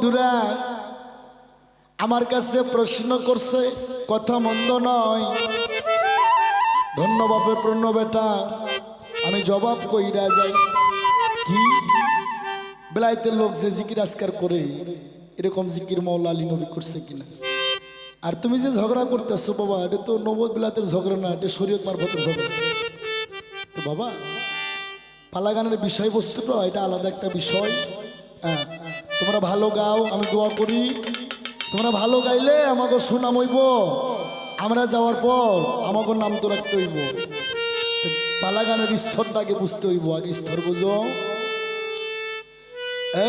বন্ধুরা, আমার কাছে প্রশ্ন করছে, কথা মন্দ নয়। ধন্যবাদের প্রণ বেটা, আমি জবাব কইরা যাই। কি? বেলাইতে লোক যে জিকির আজকার করে, এরকম জিকির মৌলা আলী নবী করছে কিনা? আর তুমি যে ঝগড়া করতেছো বাবা, এটা তো নবদ বিলাতের ঝগড়া না, এটা শরীয়ত মারফতের ঝগড়া। তো বাবা, পালাগানের বিষয়বস্তুটা এটা আলাদা একটা বিষয়। হ্যাঁ তোমরা ভালো গাও, আমি দোয়া করি। তোমরা ভালো গাইলে আমাকে সুনাম হইব। আমরা যাওয়ার পর আমাকে নাম তো রাখতে হইব। তো পালাগানের স্তরটা আগে বুঝতে হইব, আগে স্তর বুঝো।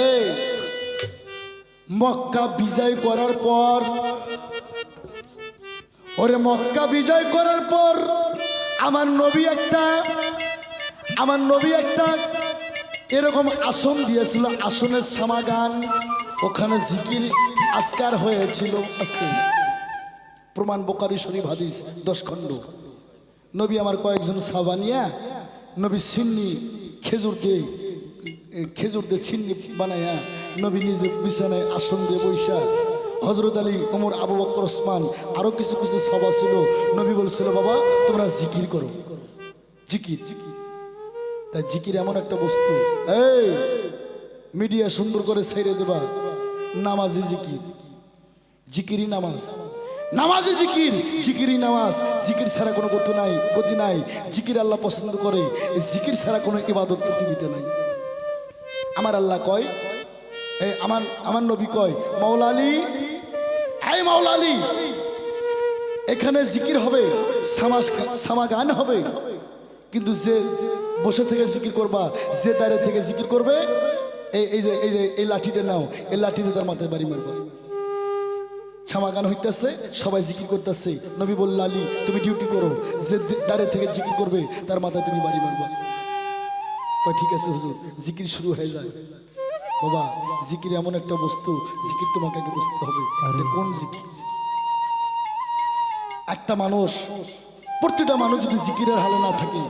এই, মক্কা বিজয় করার পর, ওরে মক্কা বিজয় করার পর, আমার নবী একটা, আমার নবী একটা এরকম আসন দিয়েছিল, আসনের সমাগান। ওখানে জিকির আজকার হয়েছিল। আস্তে। প্রমাণ বোকারি শরীফ হাদিস, দশ খণ্ড। নবী আমার কয়েকজন সাবানিয়া, নবী সিন্নি, খেজুর দিয়ে খেজুর দিয়ে ছিন্নি বানাইয়া নবী নিজে বিছানায় আসন দিয়ে বৈশা। হজরত আলী, ওমর, আবু বকর, ওসমান, আরও কিছু কিছু সভা ছিল। নবী বলছিল, বাবা, তোমরা জিকির করো। জিকির জিকির। তাই জিকির এমন একটা বস্তু। এই, মিডিয়া সুন্দর করে ছেড়ে দেবা। নামাজি জিকির। জিকিরি নামাজ। নামাজে জিকির জিকিরি নামাজ। জিকির ছাড়া কোনো গতি নাই গতি নাই। জিকির আল্লাহ পছন্দ করে। জিকির ছাড়া কোনো ইবাদত পৃথিবীতে নাই। আমার আল্লাহ কয় এই আমার আমার নবী কয় মাওলা আলী এই মাওলা আলী এখানে জিকির হবে সামা গান হবে। কিন্তু যে বসে থেকে জিকির করবা, যে দাঁড়ে থেকে জিকির করবে, এই এই যে এই যে এই লাঠিটা নাও, এই লাঠিতে তার মাথায় বাড়ি মারবা। ছামাগান হইতেছে, সবাই জিকির করতেছে। নবী বলল, আলী, তুমি ডিউটি করো। যে দাঁড়ে থেকে জিকির করবে, তার মাথায় তুমি বাড়ি মারবা। ঠিক আছে হুজুর, জিকির শুরু হয়ে যায়। বাবা, জিকির এমন একটা বস্তু, জিকির তোমাকে আগে বুঝতে হবে কোন জিকির? একটা মানুষ প্রতিটা মানুষ যদি জিকিরের হালে না থাকে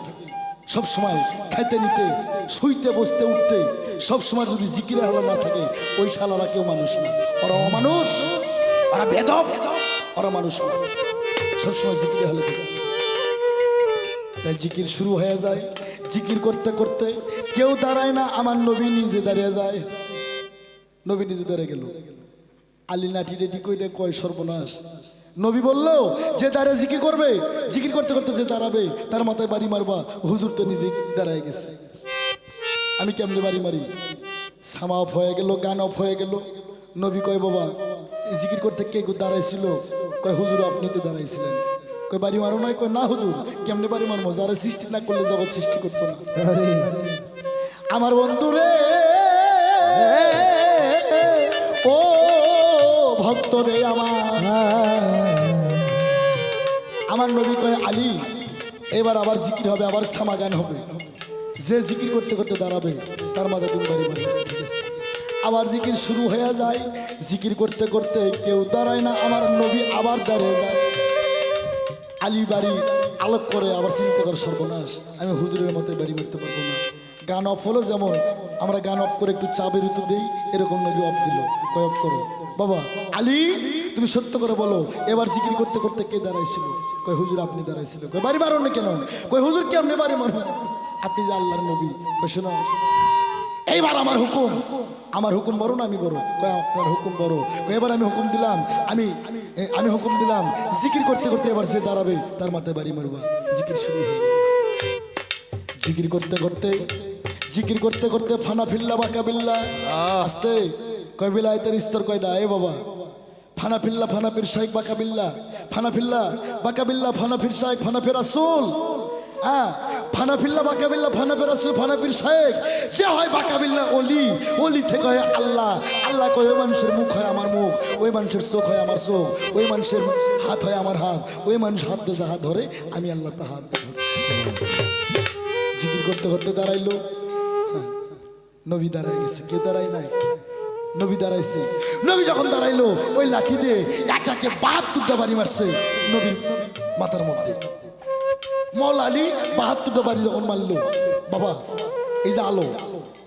সব সময় খাইতে নিতে, শুইতে, বসতে, উঠতে, সব সময় যদি জিকিরের হালে না থাকে, ওই শালারা কেউ মানুষ না। ওরা অমানুষ, ওরা বেদব, ওরা মানুষ না। সবসময় জিকিরের হালে থাকে। তাই জিকির শুরু হয়ে যায়। জিকির করতে করতে কেউ দাঁড়ায় না, আমার নবী নিজে দাঁড়িয়ে যায়। নবী নিজে দাঁড়িয়ে গেল। আলী লাঠি রেডি কইলে কয় সর্বনাশ। নবী বলল যে দাঁড়িয়ে জিকির করবে জিকির করতে করতে যে দাঁড়াবে তার মাথায় বাড়ি মারবা। হুজুর তো নিজে দাঁড়ায় গেছে। আমি কেমনে বাড়ি মারি? সামা অফ হয়ে গেল গান অফ হয়ে গেল। নবী কয় বাবা এই জিকির করতে কে দাঁড়াইছিল? কয় হুজুর আপনি তো দাঁড়াইছিলেন। কয় বাড়ি মারো নয় কয় না হুজুর কেমনে বাড়ি মারবো? যারা সৃষ্টি না করলে জগৎ সৃষ্টি করতো না। আমার বন্ধু রে ভক্ত রে আমার। আমার নবী কয়, আলী, এবার আবার জিকির হবে, আবার সামাগান হবে। যে জিকির করতে করতে দাঁড়াবে, তার মাথা তুমি বাড়ি বাড়ি আবার জিকির শুরু হয়ে যায়। জিকির করতে করতে কেউ দাঁড়ায় না, আমার নবী আবার দাঁড়িয়ে যায়। আলী বাড়ি আলোক করে আবার চিন্তা করে সর্বনাশ, আমি হুজুরের মতো বাড়ি মারতে পারব না। গান অফ হলো যেমন, আমরা গান অফ করে একটু চা বেরোতে দিই, এরকম নবী অফ দিল। কয়, অফ করো। বাবা আলী তুমি সত্য করে বলো এবার জিকির করতে করতে কে দাঁড়াইছিল? কয় হুজুর আপনি দাঁড়াইছিল। কয় বাড়ি মারো না কেন? কয় হুজুর কি আপনি বাড়ি মারবেন? আপনি যে আল্লাহর নবী কয় শোনো এইবার আমার হুকুম আমার হুকুম বড় না আমি বড়? কয় আপনার হুকুম বড়। কয় এবার আমি হুকুম দিলাম আমি আমি হুকুম দিলাম জিকির করতে করতে এবার যে দাঁড়াবে তার মাথায় বাড়ি মারবা। জিকির শুরু জিকির করতে করতে জিকির করতে করতে ফানা ফিল্লা বাঁকা বিল্লা আস্তে কয় বিলায়তের স্তর কয় না এ বাবা। ফানা ফিল্লা ফানা ফির শাইক বাঁকা বিল্লা। ফানা ফিল্লা বিল্লা ফানা ফির শাইক ফানা ফির আসুল হ্যাঁ ফানা ফিল্লা বাঁকা বিল্লা ফানা ফির আসুল ফানা ফির শাইক যে হয় বাঁকা বিল্লা অলি অলি থেকে হয় আল্লাহ। আল্লাহ কয় ওই মানুষের মুখ হয় আমার মুখ ওই মানুষের চোখ হয় আমার চোখ ওই মানুষের হাত হয় আমার হাত ওই মানুষ হাত দিয়ে হাত ধরে আমি আল্লাহ তা হাত জিকির করতে করতে দাঁড়াইলো। হ্যাঁ, নবী দাঁড়ায় গেছে। কে দাঁড়ায় নাই? নবী দাঁড়াইছে। নবী যখন দাঁড়াইলো, ওই লাঠি দিয়ে একাকে বাহাত্তরটা বাড়ি মারছে নবীর মাথার মধ্যে। মল আলী বাহাত্তরটা বাড়ি যখন মারলো, বাবা, এই যে আলো,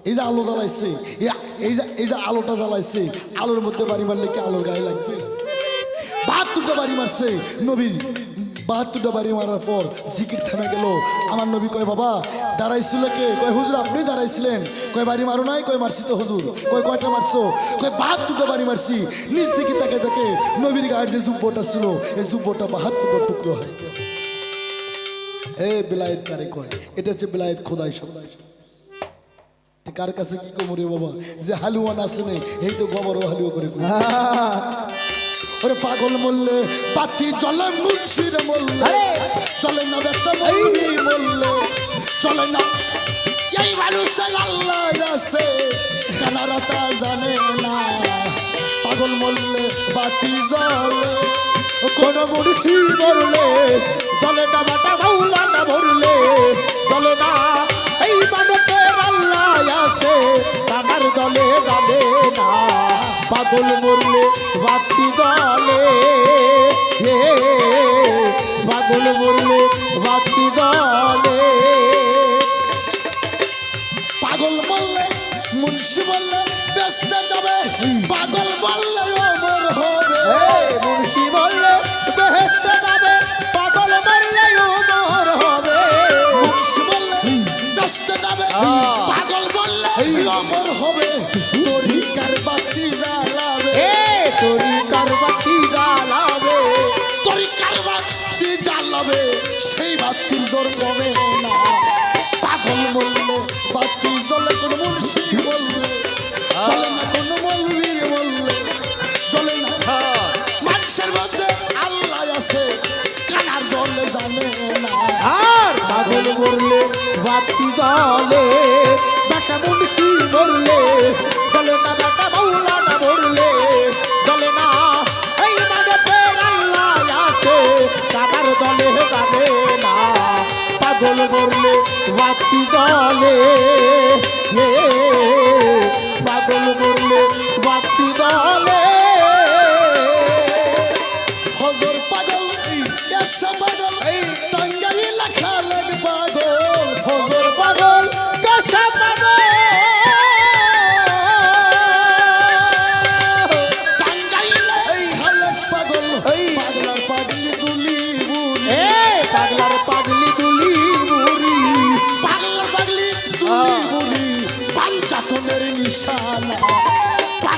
এই যে আলো জ্বালাইছে এই- যে, এই যে আলোটা জ্বালাইছে, আলোর মধ্যে বাড়ি মারলে কি আলোর গায়ে লাগবে? বাহাত্তরটা বাড়ি মারছে নবীর বাহাত্তরটা বাড়ি মারার পর জিকির থেমে গেল। আমার নবী কয়, বাবা, দাঁড়াইছিল কে? কয়, হুজুর, আপনি দাঁড়াইছিলেন। কয়, বাড়ি মারো নাই? কয়, মারছি তো, হুজুর। কয়, কয়টা মারছো? কয়, বাহাত্তরটা বাড়ি মারছি। নিজ থেকে তাকে তাকে নবীর গায়ের যে জুব্বটা ছিল, এই জুব্বটা বাহাত্তরটা টুকরো হয়ে গেছে। এ বিলায়েত কারে কয়? এটা হচ্ছে বিলায়েত খোদাই সদাই কার কাছে কি কমো রে বাবা? যে হালুয়ান আছে নেই এই তো গোবরও হালুয়া করে। ওরে পাগল বললে বাতি জলে মুন্সির বললে চলে না ব্যস্ত মৌলবি বললে চলে না। এই মানুষের আল্লাহ আছে কানারা তা জানে না। পাগল বললে বাতি জলে কোন মুর্শি মরলে। জলে না বাটা মাউলা না ভরলে জলে না এই মানবের আল্লাহ আছে। পাগল মরলে বাতি হে পাগল মরলে বাতি জলে পাগল বললে মুন্সি বললে ব্যস্ত যাবে। পাগল বললে অমর হবে। মুর্শি বললে বেহেস্তে যাবে। পাগল মরলে উমর হবে। মুন্সি বললে ব্যস্ত যাবে। পাগল বললে অমর হবে। তরিকার বাতি জলে, বেটা মুন্সি মরলে জলে না বেটা মৌলা না মরলে জলে না, এই মানে পের আছে কাদার দলে যাবে না। পাগল মরলে রাত্রি জ্বলে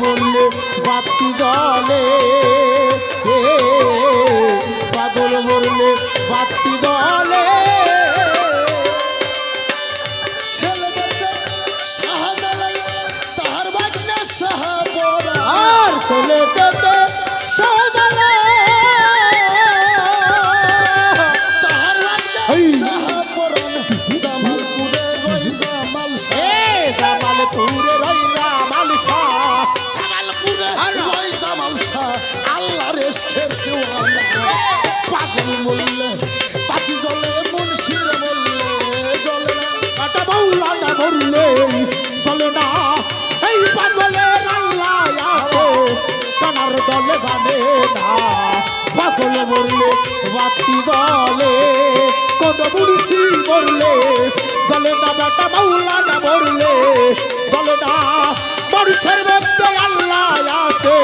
বললে বাতি জলে এ, পাগল বললে বাতি জলে ছেলে দেখতে সাহা তাহার শাহপরা আর ছেলেটাতে বাতি বলে কত মুড়িছি বললে, বলে না বেটা বললে না মরলে চলে না মানুষের মধ্যে আল্লাহ আছে,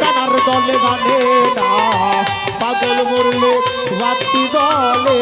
কানার দলে জানে না। পাগল বললে বাতি বলে।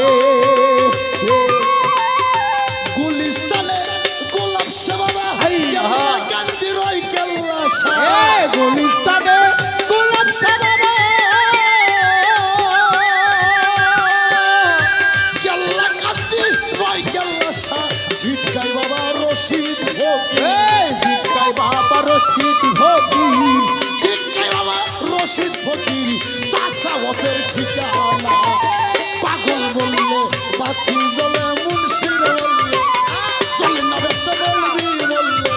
পথের ঠিকানা। পাগল বললে পাখি জলে মুন্সি বললে চলে না বেত বলবি বললে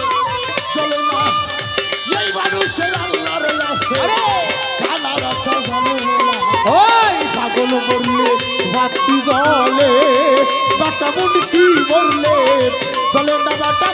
চলে না। এই মানুষের আল্লাহর আছে কানার কথা জানে ওই! পাগল বললে মুন্সি বললে চলে না বাটা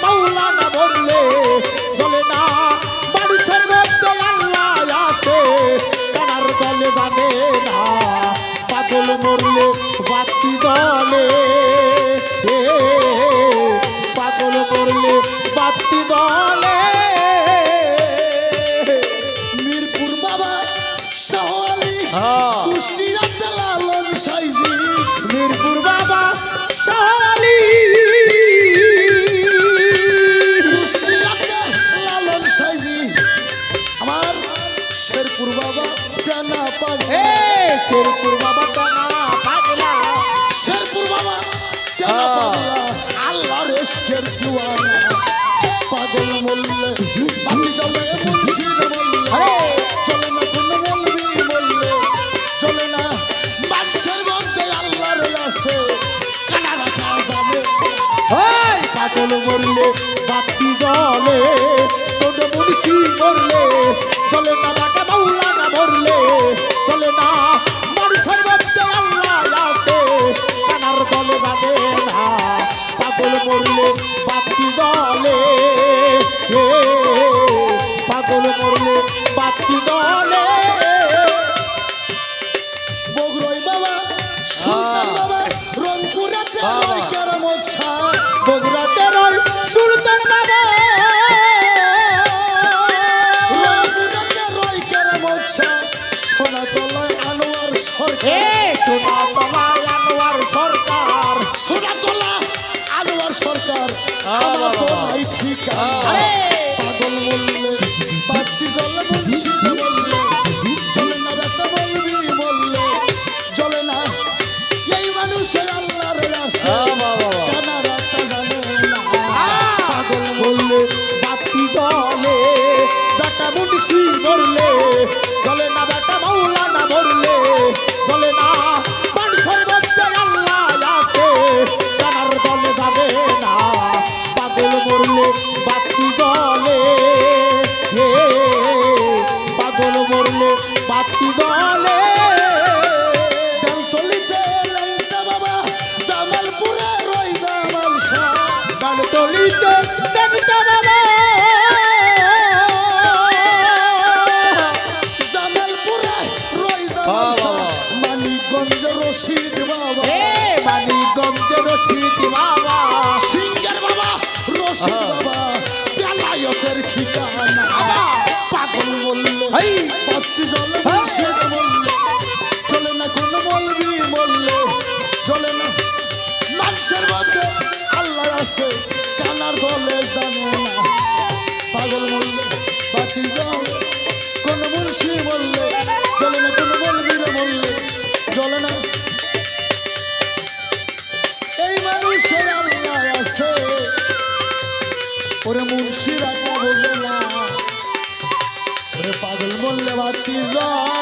শেরপুর বাবা টানা পাগলা। শেরপুর বাবা টানা হ্যাঁ। পাগলা। আল্লাহ রে শেরপুয়ানা পাগল মল্লে আমি জলে মুন্সির মল্লে চলে না কোন মলবি মল্লে চলে না মানুষের মধ্যে আল্লাহ রে আছে। কানারা কাজানে হাই। পাগল মল্লে বাতি জলে কোন মুন্সি মল্লে চলে না বাটা মাওলানা মল্লে চলে না বাতি দলে। বগুড়ই বাবা সুলতান হ্যাঁ। বাবা রংপুরাতে রয় কেরামত শাহ বগুড়াতে রয় সুলতান বাবা। রংপুরাতে রয় কেরামত শাহ সোনাতলায় আনোয়ার সরকার। সোনাতলায় আনোয়ার সরকার। হ্যাঁ। আমার তো ভাই ঠিক আরে He's on.